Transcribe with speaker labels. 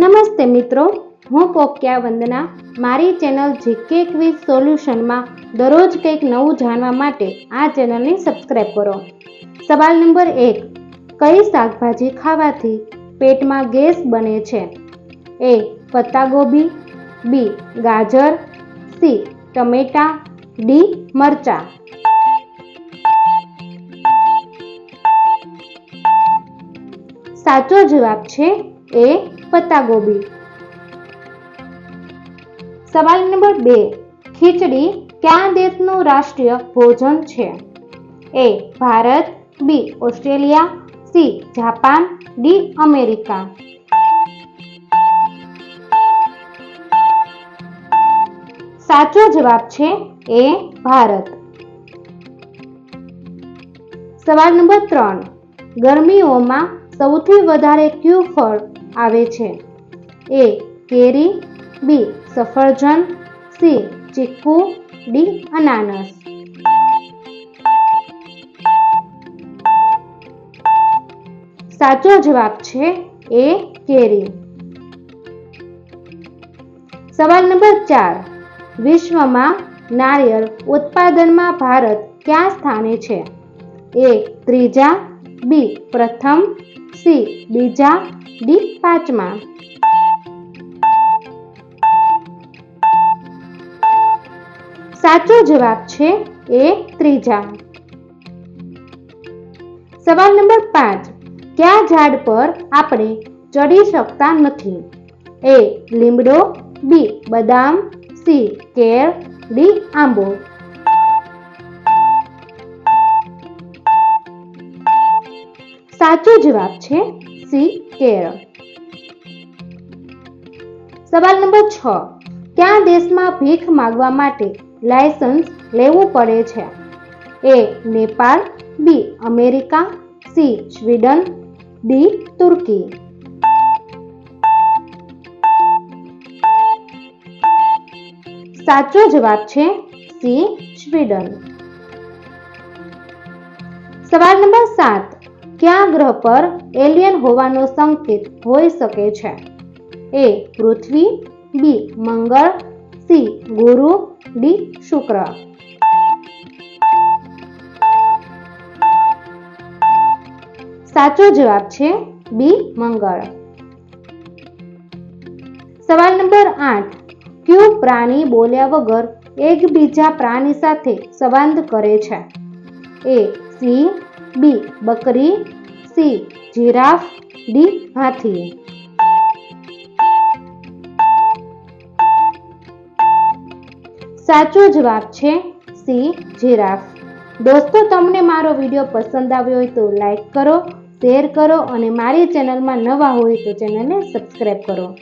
Speaker 1: નમસ્તે મિત્રો, હું પોક્યા વંદના. મારી ચેનલ જીકે ક્વિઝ સોલ્યુશનમાં દરરોજ કંઈક નવું જાણવા માટે આ ચેનલને સબસ્ક્રાઈબ કરો. સવાલ નંબર એક, કઈ શાકભાજી ખાવાથી પેટમાં ગેસ બને છે? એ, પત્તાગોબી, બી, ગાજર, સી, ટમેટા, ડી, મરચાં. સાચો જવાબ છે એ પત્તાગોબી સવાલ નંબર બે. ખીચડી કયા દેશનું રાષ્ટ્રીય ભોજન છે? A. Bharat. B. Australia. C. Japan. D. America. સાચો જવાબ છે એ ભારત. સવાલ નંબર ત્રણ. ગરમીઓમાં સૌથી વધારે ક્યુ ફળ આવે છે. એ કેરી. બી સફરજન. સી ચીકુ. ડી અનાનસ. સાચો જવાબ છે એ કેરી. સવાલ નંબર ચાર. વિશ્વમાં નારિયેળ ઉત્પાદનમાં ભારત ક્યાં સ્થાને છે? એ ત્રીજા. બી પ્રથમ. સી બીજા. ડી પાંચમા. સાચો જવાબ છે એ ત્રીજા. સવાલ નંબર પાંચ. કયા ઝાડ પર આપણે ચડી શકતા નથી? એ લીમડો, બી બદામ, સી કેળ, ડી આંબો. સાચો જવાબ છે સી કેર સવાલ નંબર છ. કયા દેશમાં ભીખ માગવા માટે લાયસન્સ લેવું પડે છે? A, Nepal, B, America, C, Sweden, D, તુર્કી. સાચો જવાબ છે સી, સ્વીડન. સવાલ નંબર સાત. કયા ગ્રહ પર એલિયન હોવાનો સંકેત હોઈ શકે છે. એ પૃથ્વી, બી મંગળ, સી ગુરુ, ડી શુક્ર. સાચો જવાબ છે બી મંગળ. સવાલ નંબર આઠ. કયું પ્રાણી બોલ્યા વગર એકબીજા પ્રાણી સાથે સંવાદ કરે છે? એ સિંહ બી, બકરી, સી, જીરાફ, ડી, હાથી. સાચો જવાબ છે સી, જીરાફ. દોસ્તો, તમને મારો વીડિયો પસંદ આવ્યો હોય તો લાઈક કરો, શેર કરો અને મારી ચેનલમાં નવા હોય તો ચેનલને સબસ્ક્રાઈબ કરો.